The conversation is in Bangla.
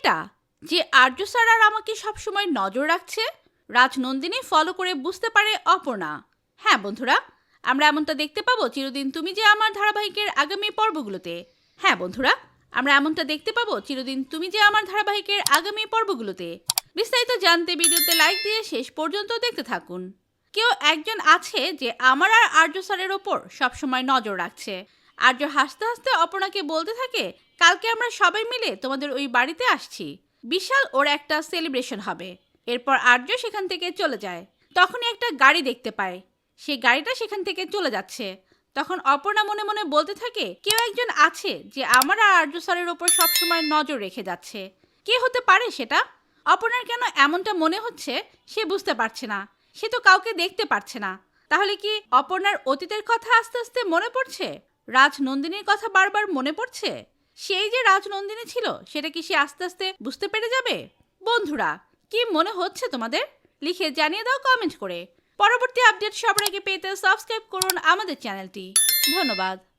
এটা যে আর্য স্যার আর আমাকে সবসময় নজর রাখছে, রাজনন্দিনী ফলো করে বুঝতে পারে অপর্ণা। হ্যাঁ বন্ধুরা, আমরা এমনটা দেখতে পাবো চিরদিন তুমি যে আমার ধারাবাহিকের আগামী পর্বগুলোতে। হ্যাঁ বন্ধুরা, আমরা এমনটা দেখতে পাবো চিরদিন তুমি যে আমার ধারাবাহিকের আগামী পর্বগুলোতে। বিস্তারিত জানতে ভিডিওতে লাইক দিয়ে শেষ পর্যন্ত দেখতে থাকুন। কেউ একজন আছে যে আমার আর আর্য স্যারের ওপর সবসময় নজর রাখছে। আর্য হাসতে হাসতে অপর্ণাকে বলতে থাকে, কালকে আমরা সবাই মিলে তোমাদের ওই বাড়িতে আসছি। বিশাল ওর একটা সেলিব্রেশন হবে। এরপর আর্য সেখান থেকে চলে যায়। তখনই একটা গাড়ি দেখতে পায়। সেই গাড়িটা সেখান থেকে চলে যাচ্ছে। তখন অপর্ণা মনে মনে বলতে থাকে, কেউ একজন আছে যে আমার আর আর্য স্যারের ওপর সবসময় নজর রেখে যাচ্ছে। কে হতে পারে সেটা? অপর্ণার কেন এমনটা মনে হচ্ছে সে বুঝতে পারছে না। সে তো কাউকে দেখতে পারছে না। তাহলে কি অপর্ণার অতীতের কথা আস্তে আস্তে মনে পড়ছে? রাজনন্দিনীর কথা বারবার মনে পড়ছে? সেই যে রাজনন্দিনী ছিল, সেটা কি সে আস্তে আস্তে বুঝতে পেরে যাবে? বন্ধুরা, কি মনে হচ্ছে তোমাদের? লিখে জানিয়ে দাও কমেন্ট করে। পরবর্তী আপডেট সবার আগে পেতে সাবস্ক্রাইব করুন আমাদের চ্যানেলটি ধন্যবাদ।